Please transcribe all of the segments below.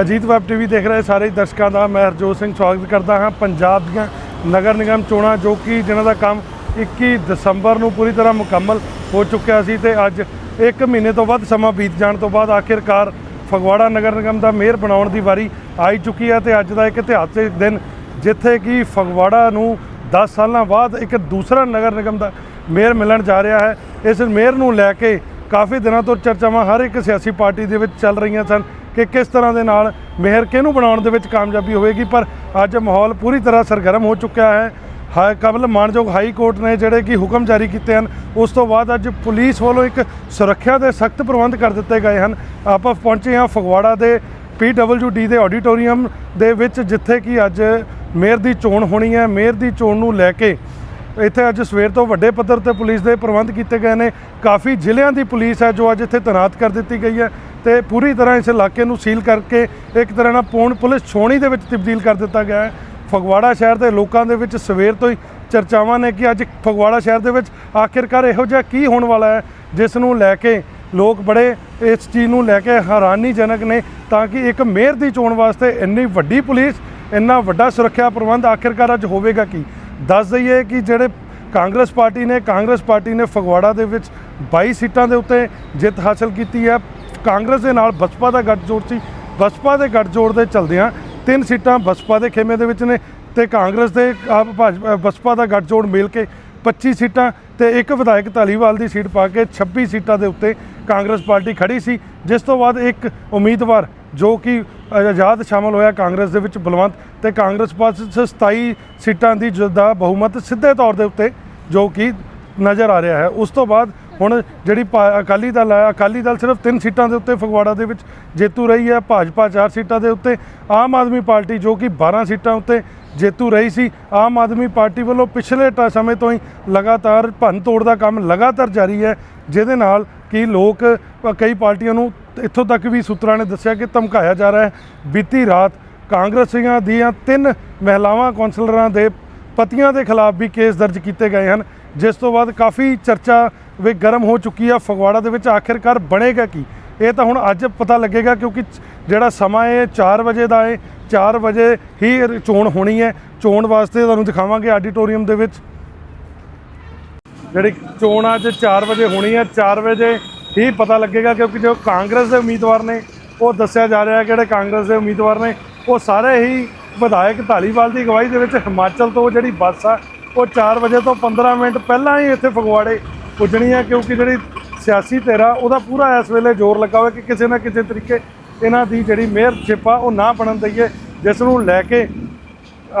Ajit web TV ਦੇਖ ਰਹੇ ਸਾਰੇ ਦਰਸ਼ਕਾਂ ਦਾ ਮੈਂ ਹਰਜੋਤ ਸਿੰਘ ਸਵਾਗਤ ਕਰਦਾ ਹਾਂ ਪੰਜਾਬ ਦੀਆਂ ਨਗਰ ਨਿਗਮ ਚੋਣਾਂ, ਜੋ ਕਿ ਜਿਨ੍ਹਾਂ ਦਾ ਕੰਮ 21 ਦਸੰਬਰ ਨੂੰ ਪੂਰੀ ਤਰ੍ਹਾਂ ਮੁਕੰਮਲ ਹੋ ਚੁੱਕਿਆ ਸੀ ਤੇ ਅੱਜ 1 ਮਹੀਨੇ ਤੋਂ ਵੱਧ ਸਮਾਂ ਬੀਤ ਜਾਣ ਤੋਂ ਬਾਅਦ ਆਖਿਰਕਾਰ ਫਗਵਾੜਾ ਨਗਰ ਨਿਗਮ ਦਾ ਮੇਅਰ ਬਣਾਉਣ ਦੀ ਵਾਰੀ ਆਈ ਚੁੱਕੀ ਹੈ ਤੇ ਅੱਜ ਦਾ ਇੱਕ ਇਤਿਹਾਸਿਕ ਦਿਨ, ਜਿੱਥੇ ਕਿ ਫਗਵਾੜਾ ਨੂੰ 10 ਸਾਲਾਂ ਬਾਅਦ ਇੱਕ ਦੂਸਰਾ ਨਗਰ ਨਿਗਮ ਦਾ ਮੇਅਰ ਮਿਲਣ ਜਾ ਰਿਹਾ ਹੈ। ਇਸ ਮੇਅਰ ਨੂੰ ਲੈ ਕੇ ਕਾਫੀ ਦਿਨਾਂ ਤੋਂ ਚਰਚਾਵਾਂ ਹਰ ਇੱਕ ਸਿਆਸੀ ਪਾਰਟੀ ਦੇ ਵਿੱਚ ਚੱਲ ਰਹੀਆਂ ਸਨ ਕਿ ਕਿਸ ਤਰ੍ਹਾਂ ਦੇ ਨਾਲ ਮੇਅਰ ਕਿਹਨੂੰ ਬਣਾਉਣ ਦੇ ਵਿੱਚ ਕਾਮਯਾਬੀ ਹੋਵੇਗੀ, ਪਰ ਅੱਜ ਮਾਹੌਲ ਪੂਰੀ ਤਰ੍ਹਾਂ ਸਰਗਰਮ ਹੋ ਚੁੱਕਿਆ ਹੈ। ਹਾਈ ਕਬਲ ਮਾਨਯੋਗ ਹਾਈ ਕੋਰਟ ਨੇ ਜਿਹੜੇ ਕਿ ਹੁਕਮ ਜਾਰੀ ਕੀਤੇ ਹਨ, ਉਸ ਤੋਂ ਬਾਅਦ ਅੱਜ ਪੁਲਿਸ ਵੱਲੋਂ ਇੱਕ ਸੁਰੱਖਿਆ ਦੇ ਸਖਤ ਪ੍ਰਬੰਧ ਕਰ ਦਿੱਤੇ ਗਏ ਹਨ। ਆਪਾਂ ਪਹੁੰਚੇ ਹਾਂ ਫਗਵਾੜਾ ਦੇ ਡੀ ਦੇ ਆਡੀਟੋਰੀਅਮ ਦੇ ਵਿੱਚ, ਜਿੱਥੇ ਕਿ ਅੱਜ ਮੇਅਰ ਦੀ ਚੋਣ ਹੋਣੀ ਹੈ। ਮੇਅਰ ਦੀ ਚੋਣ ਨੂੰ ਲੈ ਕੇ ਇੱਥੇ ਅੱਜ ਸਵੇਰ ਤੋਂ ਵੱਡੇ ਪੱਧਰ ਤੇ ਪੁਲਿਸ ਦੇ ਪ੍ਰਬੰਧ ਕੀਤੇ ਗਏ ਨੇ। ਕਾਫੀ ਜ਼ਿਲ੍ਹਿਆਂ ਦੀ ਪੁਲਿਸ ਹੈ ਜੋ ਅੱਜ ਇੱਥੇ ਤੈਨਾਤ ਕਰ ਦਿੱਤੀ ਗਈ ਹੈ ਤੇ ਪੂਰੀ ਤਰ੍ਹਾਂ ਇਸ ਇਲਾਕੇ ਨੂੰ ਸੀਲ ਕਰਕੇ ਇੱਕ ਤਰ੍ਹਾਂ ਨਾਲ ਪੂਰਨ ਪੁਲਿਸ ਛੋਣੀ ਦੇ ਵਿੱਚ ਤਬਦੀਲ ਕਰ ਦਿੱਤਾ ਗਿਆ ਹੈ। ਫਗਵਾੜਾ ਸ਼ਹਿਰ ਦੇ ਲੋਕਾਂ ਦੇ ਵਿੱਚ ਸਵੇਰ ਤੋਂ ਹੀ ਚਰਚਾਵਾਂ ਨੇ ਕਿ ਅੱਜ ਫਗਵਾੜਾ ਸ਼ਹਿਰ ਦੇ ਵਿੱਚ ਆਖਿਰਕਾਰ ਇਹੋ ਜਿਹਾ ਕੀ ਹੋਣ ਵਾਲਾ ਹੈ, ਜਿਸ ਨੂੰ ਲੈ ਕੇ ਲੋਕ ਬੜੇ ਇਸ ਚੀਜ਼ ਨੂੰ ਲੈ ਕੇ ਹੈਰਾਨੀਜਨਕ ਨੇ ਤਾਂ ਕਿ ਇੱਕ ਮੇਅਰ ਦੀ ਚੋਣ ਵਾਸਤੇ ਇੰਨੀ ਵੱਡੀ ਪੁਲਿਸ, ਇੰਨਾ ਵੱਡਾ ਸੁਰੱਖਿਆ ਪ੍ਰਬੰਧ ਆਖਿਰਕਾਰ ਅੱਜ ਹੋਵੇਗਾ ਕੀ? ਦੱਸ ਦਈਏ ਕਿ ਜਿਹੜੇ ਕਾਂਗਰਸ ਪਾਰਟੀ ਨੇ, ਕਾਂਗਰਸ ਪਾਰਟੀ ਨੇ ਫਗਵਾੜਾ ਦੇ ਵਿੱਚ 22 ਸੀਟਾਂ ਦੇ ਉੱਤੇ ਜਿੱਤ ਹਾਸਲ ਕੀਤੀ ਹੈ। ਕਾਂਗਰਸ ਦੇ ਨਾਲ ਬਸਪਾ ਦਾ ਗੱਠਜੋੜ ਸੀ। ਬਸਪਾ ਦੇ ਗੱਠਜੋੜ ਦੇ ਚਲਦਿਆਂ ਤਿੰਨ ਸੀਟਾਂ ਬਸਪਾ ਦੇ ਖੇਮੇ ਦੇ ਵਿੱਚ ਨੇ ਤੇ ਕਾਂਗਰਸ ਦੇ ਆਪ ਭਾਜਪਾ ਬਸਪਾ ਦਾ ਗੱਠਜੋੜ ਮਿਲ ਕੇ 25 ਸੀਟਾਂ ਤੇ ਇੱਕ ਵਿਧਾਇਕ ਧਾਲੀਵਾਲ ਦੀ ਸੀਟ ਪਾ ਕੇ 26 ਸੀਟਾਂ ਦੇ ਉੱਤੇ ਕਾਂਗਰਸ ਪਾਰਟੀ ਖੜੀ ਸੀ। ਜਿਸ ਤੋਂ ਬਾਅਦ ਇੱਕ ਉਮੀਦਵਾਰ ਜੋ ਕਿ ਆਜ਼ਾਦ ਸ਼ਾਮਲ ਹੋਇਆ ਕਾਂਗਰਸ ਦੇ ਵਿੱਚ ਬਲਵੰਤ ਤੇ ਕਾਂਗਰਸ ਪਾਸ 27 ਸੀਟਾਂ ਦੀ ਜ- ਦਾ ਬਹੁਮਤ ਸਿੱਧੇ ਤੌਰ ਦੇ ਉੱਤੇ ਜੋ ਕਿ ਨਜ਼ਰ ਆ ਰਿਹਾ ਹੈ। ਉਸ ਤੋਂ ਬਾਅਦ ਹੁਣ ਜਿਹੜੀ ਭਾ- ਅਕਾਲੀ ਦਲ ਹੈ, ਅਕਾਲੀ ਦਲ ਸਿਰਫ ਤਿੰਨ ਸੀਟਾਂ ਦੇ ਉੱਤੇ ਫਗਵਾੜਾ ਦੇ ਵਿੱਚ ਜੇਤੂ ਰਹੀ ਹੈ। ਭਾਜਪਾ ਚਾਰ ਸੀਟਾਂ ਦੇ ਉੱਤੇ, ਆਮ ਆਦਮੀ ਪਾਰਟੀ ਜੋ ਕਿ 12 ਸੀਟਾਂ ਉੱਤੇ ਜੇਤੂ ਰਹੀ ਸੀ। ਆਮ ਆਦਮੀ ਪਾਰਟੀ ਵੱਲੋਂ ਪਿਛਲੇ ਟ- ਸਮੇਂ ਤੋਂ ਹੀ ਲਗਾਤਾਰ ਭੰਨ ਤੋੜ ਦਾ ਕੰਮ ਲਗਾਤਾਰ ਜਾਰੀ ਹੈ, ਜਿਹਦੇ ਨਾਲ ਕਿ ਲੋਕ ਕਈ ਪਾਰਟੀਆਂ ਨੂੰ ਇੱਥੋਂ ਤੱਕ ਵੀ ਸੂਤਰਾਂ ਨੇ ਦੱਸਿਆ ਕਿ ਧਮਕਾਇਆ ਜਾ ਰਿਹਾ ਹੈ। ਬੀਤੀ ਰਾਤ ਕਾਂਗਰਸੀਆਂ ਦੀਆਂ ਤਿੰਨ ਮਹਿਲਾਵਾਂ ਕੌਂਸਲਰਾਂ ਦੇ ਪਤੀਆਂ ਦੇ ਖਿਲਾਫ ਵੀ ਕੇਸ ਦਰਜ ਕੀਤੇ ਗਏ ਹਨ। ਜਿਸ ਤੋਂ ਬਾਅਦ ਕਾਫੀ ਚਰਚਾ ਵੀ ਗਰਮ ਹੋ ਚੁੱਕੀ ਆ। ਫਗਵਾੜਾ ਦੇ ਵਿੱਚ ਆਖਿਰਕਾਰ ਬਣੇਗਾ ਕੀ? ਇਹ ਤਾਂ ਹੁਣ ਅੱਜ ਪਤਾ ਲੱਗੇਗਾ ਕਿਉਂਕਿ ਜਿਹੜਾ ਸਮਾਂ ਹੈ 4 ਵਜੇ ਦਾ ਹੈ। 4 ਵਜੇ ਹੀ ਚੋਣ ਹੋਣੀ ਹੈ। ਚੋਣ ਵਾਸਤੇ ਤੁਹਾਨੂੰ ਦਿਖਾਵਾਂਗੇ ਆਡੀਟੋਰੀਅਮ ਦੇ ਵਿੱਚ। ਜਿਹੜੀ ਚੋਣ ਅੱਜ 4 ਵਜੇ ਹੋਣੀ ਹੈ। 4 ਵਜੇ ਹੀ ਪਤਾ ਲੱਗੇਗਾ ਕਿਉਂਕਿ ਜੋ ਕਾਂਗਰਸ ਦੇ ਉਮੀਦਵਾਰ ਨੇ, ਉਹ ਦੱਸਿਆ ਜਾ ਰਿਹਾ ਹੈ ਕਿ ਜਿਹੜੇ ਕਾਂਗਰਸ ਦੇ ਉਮੀਦਵਾਰ ਨੇ, ਉਹ ਸਾਰੇ ਹੀ ਵਿਧਾਇਕ ਢਾਲੀਵਾਲ ਦੀ ਅਗਵਾਈ ਦੇ ਵਿੱਚ ਹਿਮਾਚਲ ਤੋਂ ਜਿਹੜੀ ਬੱਸ ਆ, ਉਹ 4 ਵਜੇ ਤੋਂ 15 ਮਿੰਟ ਪਹਿਲਾਂ ਹੀ ਇੱਥੇ ਫਗਵਾੜੇ ਪੁੱਜਣੀ ਹੈ ਕਿਉਂਕਿ ਜਿਹੜੀ ਸਿਆਸੀ ਧਿਰ ਆ ਉਹਦਾ ਪੂਰਾ ਇਸ ਵੇਲੇ ਜ਼ੋਰ ਲੱਗਾ ਹੋਇਆ ਕਿ ਕਿਸੇ ਨਾ ਕਿਸੇ ਤਰੀਕੇ ਇਹਨਾਂ ਦੀ ਜਿਹੜੀ ਮੇਅਰਸ਼ਿਪ ਆ, ਉਹ ਨਾ ਬਣਨ ਦਈਏ, ਜਿਸ ਨੂੰ ਲੈ ਕੇ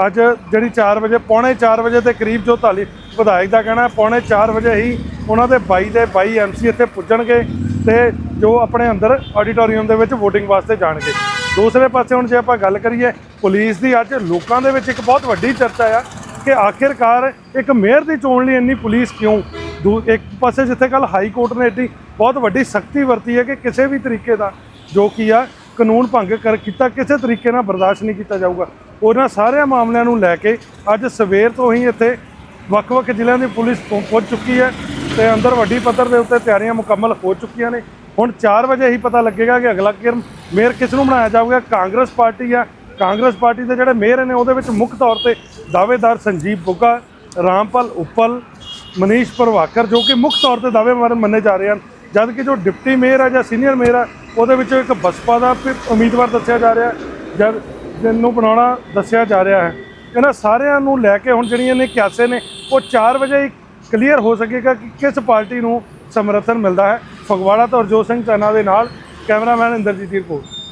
ਅੱਜ ਜਿਹੜੀ 4 ਵਜੇ, ਪੌਣੇ 4 ਵਜੇ ਦੇ ਕਰੀਬ ਜੋ ਧਾਲੀ ਵਿਧਾਇਕ ਦਾ ਕਹਿਣਾ ਪੌਣੇ 4 ਵਜੇ ਹੀ ਉਹਨਾਂ ਦੇ 22 ਦੇ 22 ਐਮਸੀ ਇੱਥੇ ਪੁੱਜਣਗੇ ਤੇ ਜੋ ਆਪਣੇ ਅੰਦਰ ਆਡੀਟੋਰੀਅਮ ਦੇ ਵਿੱਚ VOTING ਵਾਸਤੇ ਜਾਣਗੇ। ਦੂਸਰੇ ਪਾਸੇ ਹੁਣ ਜੇ ਆਪਾਂ ਗੱਲ ਕਰੀਏ, ਪੁਲਿਸ ਦੀ ਅੱਜ ਲੋਕਾਂ ਦੇ ਵਿੱਚ ਇੱਕ ਬਹੁਤ ਵੱਡੀ ਚਰਚਾ ਆ ਕਿ ਆਖਿਰਕਾਰ ਇੱਕ ਮੇਅਰ ਦੀ ਚੋਣ ਲਈ ਇੰਨੀ ਪੁਲਿਸ ਕਿਉਂ? ਦੂ ਇੱਕ ਪਾਸੇ ਜਿੱਥੇ ਕੱਲ ਹਾਈ ਕੋਰਟ ਨੇ ਏਡੀ ਬਹੁਤ ਵੱਡੀ ਸਖਤੀ ਵਰਤੀ ਹੈ ਕਿ ਕਿਸੇ ਵੀ ਤਰੀਕੇ ਦਾ ਜੋ ਕੀ ਆ, ਕਾਨੂੰਨ ਭੰਗ ਕਰ ਕੀਤਾ, ਕਿਸੇ ਤਰੀਕੇ ਨਾਲ ਬਰਦਾਸ਼ਤ ਨਹੀਂ ਕੀਤਾ ਜਾਊਗਾ। ਉਹਨਾਂ ਸਾਰਿਆਂ ਮਾਮਲਿਆਂ ਨੂੰ ਲੈ ਕੇ ਅੱਜ ਸਵੇਰ ਤੋਂ ਹੀ ਇੱਥੇ ਵੱਖ-ਵੱਖ ਜ਼ਿਲ੍ਹਿਆਂ ਦੀ ਪੁਲਿਸ ਪਹੁੰ- ਪਹੁੰਚ ਚੁੱਕੀ ਹੈ ਤੇ ਅੰਦਰ ਵੱਡੀ ਪੱਧਰ ਦੇ ਉੱਤੇ ਤਿਆਰੀਆਂ ਮੁਕੰਮਲ ਹੋ ਚੁੱਕੀਆਂ ਨੇ। ਹੁਣ 4 ਵਜੇ ਹੀ ਪਤਾ ਲੱਗੇਗਾ ਕਿ ਅਗਲਾ ਕਿਰ ਮੇਅਰ ਕਿਸ ਨੂੰ ਬਣਾਇਆ ਜਾਊਗਾ। ਕਾਂਗਰਸ ਪਾਰਟੀ ਆ। ਕਾਂਗਰਸ ਪਾਰਟੀ ਦੇ ਜਿਹੜੇ ਮੇਅਰ ਨੇ, ਉਹਦੇ ਵਿੱਚ ਮੁੱਖ ਤੌਰ ਤੇ ਦਾਅਵੇਦਾਰ ਸੰਜੀਵ ਬੁੱਗਾ, ਰਾਮਪਾਲ ਉੱਪਲ, ਮਨੀਸ਼ ਪ੍ਰਭਾਕਰ, ਜੋ ਕਿ ਮੁੱਖ ਤੌਰ ਤੇ ਦਾਅਵੇਦਾਰ ਮੰਨੇ ਜਾ ਰਹੇ ਹਨ। ਜਦ ਕਿ ਜੋ ਡਿਪਟੀ ਮੇਅਰ ਹੈ ਜਾਂ ਸੀਨੀਅਰ ਮੇਅਰ ਹੈ ਉਹਦੇ ਵਿੱਚੋਂ ਇੱਕ ਬਸਪਾ ਦਾ ਉਮੀਦਵਾਰ ਦੱਸਿਆ ਜਾ ਰਿਹਾ ਜਦ ਜਿਹਨੂੰ ਬਣਾਉਣਾ ਦੱਸਿਆ ਜਾ ਰਿਹਾ ਹੈ। ਇਹਨਾਂ ਸਾਰਿਆਂ ਨੂੰ ਲੈ ਕੇ ਹੁਣ ਜਿਹੜੀਆਂ ਨੇ ਕਿਆਸੇ ਨੇ, ਉਹ 4 ਵਜੇ ਹੀ ਕਲੀਅਰ ਹੋ ਸਕੇਗਾ ਕਿ ਕਿਸ ਪਾਰਟੀ ਨੂੰ ਸਮਰਥਨ ਮਿਲਦਾ ਹੈ। ਫਗਵਾੜਾ ਤੋਂ ਹਰਜੋਤ ਸਿੰਘ ਚੰਨਾ ਦੇ ਨਾਲ, ਕੈਮਰਾਮੈਨ ਇੰਦਰਜੀਤ ਦੀ ਰਿਪੋਰਟ।